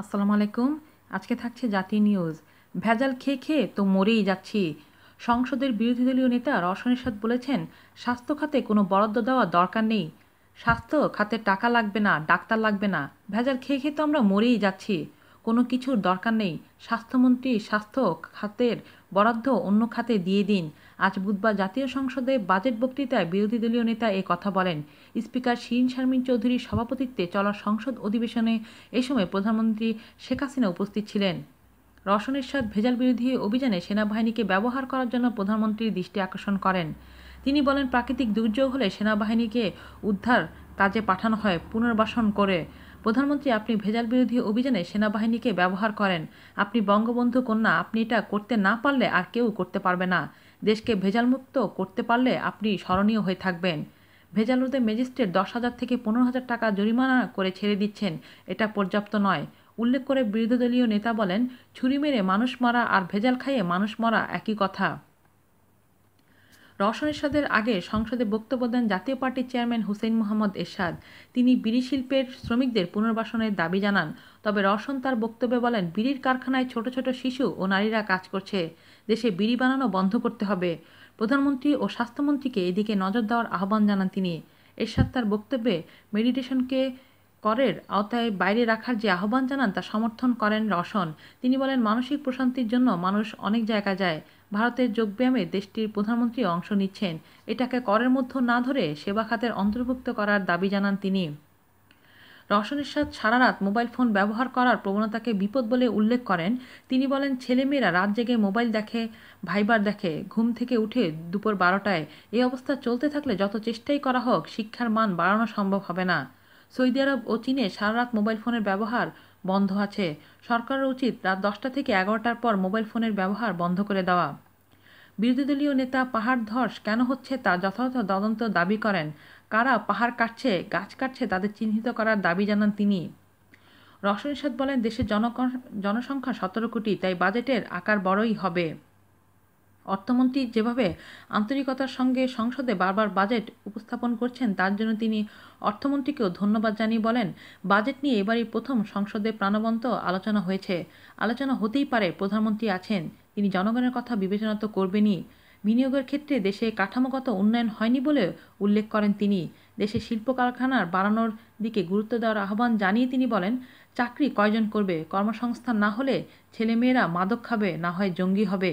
আসসালামু আলাইকুম। আজকে থাকছে জাতীয় নিউজ। ভেজাল খেয়ে খেয়ে তো মরেই যাচ্ছি। সংসদের বিরোধী দলীয় নেতা রওশন বলেছেন, স্বাস্থ্য খাতে কোনো বরাদ্দ দেওয়া দরকার নেই। স্বাস্থ্য খাতে টাকা লাগবে না, ডাক্তার লাগবে না। ভেজাল খেয়ে খেয়ে তো আমরা মরেই যাচ্ছি। কোনো কিছুর দরকার নেই। স্বাস্থ্যমন্ত্রী স্বাস্থ্য খাতের বরাদ্দ অন্য খাতে দিয়ে দিন। আজ বুধবার জাতীয় সংসদে বাজেট বক্তৃতায় বিরোধী দলীয় নেতা এ কথা বলেন। স্পিকার শিরিন শারমিন চৌধুরীর সভাপতিত্বে চলা সংসদ অধিবেশনে এ সময় প্রধানমন্ত্রী শেখ হাসিনা উপস্থিত ছিলেন। রসন এরশাদ ভেজাল বিরোধী অভিযানে সেনাবাহিনীকে ব্যবহার করার জন্য প্রধানমন্ত্রীর দৃষ্টি আকর্ষণ করেন। তিনি বলেন, প্রাকৃতিক দুর্যোগ হলে সেনাবাহিনীকে উদ্ধার কাজে পাঠানো হয়, পুনর্বাসন করে। প্রধানমন্ত্রী, আপনি ভেজাল বিরোধী অভিযানে সেনাবাহিনীকে ব্যবহার করেন। আপনি বঙ্গবন্ধু কন্যা, আপনি এটা করতে না পারলে আর কেউ করতে পারবে না। দেশকে ভেজালমুক্ত করতে পারলে আপনি স্মরণীয় হয়ে থাকবেন। ভেজাল রোধে ম্যাজিস্ট্রেট দশ হাজার থেকে পনেরো হাজার টাকা জরিমানা করে ছেড়ে দিচ্ছেন। এটা পর্যাপ্ত নয়। উল্লেখ করে বিরোধী দলীয় নেতা বলেন, ছুরি মেরে মানুষ মারা আর ভেজাল খাইয়ে মানুষ মরা একই কথা। এরশাদের আগে সংসদে বক্তব্য দেন জাতীয় পার্টির চেয়ারম্যান হুসেইন মোহাম্মদ এরশাদ। তিনি বিড়ি শিল্পের শ্রমিকদের পুনর্বাসনের দাবি জানান, তবে রওশন তার বক্তব্যে বলেন, বিড়ির কারখানায় ছোট ছোট শিশু ও নারীরা কাজ করছে, দেশে বিড়ি বানানো বন্ধ করতে হবে। প্রধানমন্ত্রী ও স্বাস্থ্যমন্ত্রীকে এদিকে নজর দেওয়ার আহ্বান জানান তিনি। এরশাদ তার বক্তব্যে মেডিটেশনকে করের আওতায় বাইরে রাখার যে আহ্বান জানান, তা সমর্থন করেন রওশন তিনি বলেন, মানসিক প্রশান্তির জন্য মানুষ অনেক জায়গা যায়। ভারতের যোগব্যায়ামে দেশটির প্রধানমন্ত্রী অংশ নিচ্ছেন। এটাকে করের মধ্যে না ধরে সেবা খাতের অন্তর্ভুক্ত করার দাবি জানান তিনি। রসনের এরশাদ সারা রাত মোবাইল ফোন ব্যবহার করার প্রবণতাকে বিপদ বলে উল্লেখ করেন। তিনি বলেন, ছেলেমেয়েরা রাত জেগে মোবাইল দেখে, ভাইবার দেখে, ঘুম থেকে উঠে দুপুর বারোটায়। এই অবস্থা চলতে থাকলে যত চেষ্টাই করা হোক, শিক্ষার মান বাড়ানো সম্ভব হবে না। সৌদি আরব ও চীনে সারা রাত মোবাইল ফোনের ব্যবহার বন্ধ আছে। সরকারের উচিত রাত দশটা থেকে এগারোটার পর মোবাইল ফোনের ব্যবহার বন্ধ করে দেওয়া। বিরোধী দলীয় নেতা পাহাড় ধস কেন হচ্ছে তা যথাযথ তদন্ত দাবি করেন। কারা পাহাড় কাটছে, গাছ কাটছে তাদের চিহ্নিত করার দাবি জানান তিনি। রসন বলেন, দেশের জনসংখ্যা সতেরো কোটি, তাই বাজেটের আকার বড়ই হবে। অর্থমন্ত্রী যেভাবে আন্তরিকতার সঙ্গে সংসদে বারবার বাজেট উপস্থাপন করছেন, তার জন্য তিনি অর্থমন্ত্রীকেও ধন্যবাদ জানিয়ে বলেন, বাজেট নিয়ে এবারই প্রথম সংসদে প্রাণবন্ত আলোচনা হয়েছে। আলোচনা হতেই পারে প্রধানমন্ত্রী আছেন, তিনি জনগণের কথা বিবেচনা তো করবেনই। বিনিয়োগের ক্ষেত্রে দেশে কাঠামোগত উন্নয়ন হয়নি বলে উল্লেখ করেন তিনি। দেশে শিল্প কারখানার বাড়ানোর দিকে গুরুত্ব দেওয়ার আহ্বান জানিয়ে তিনি বলেন, চাকরি কয়জন করবে? কর্মসংস্থান না হলে ছেলেমেয়েরা মাদক খাবে, না হয় জঙ্গি হবে।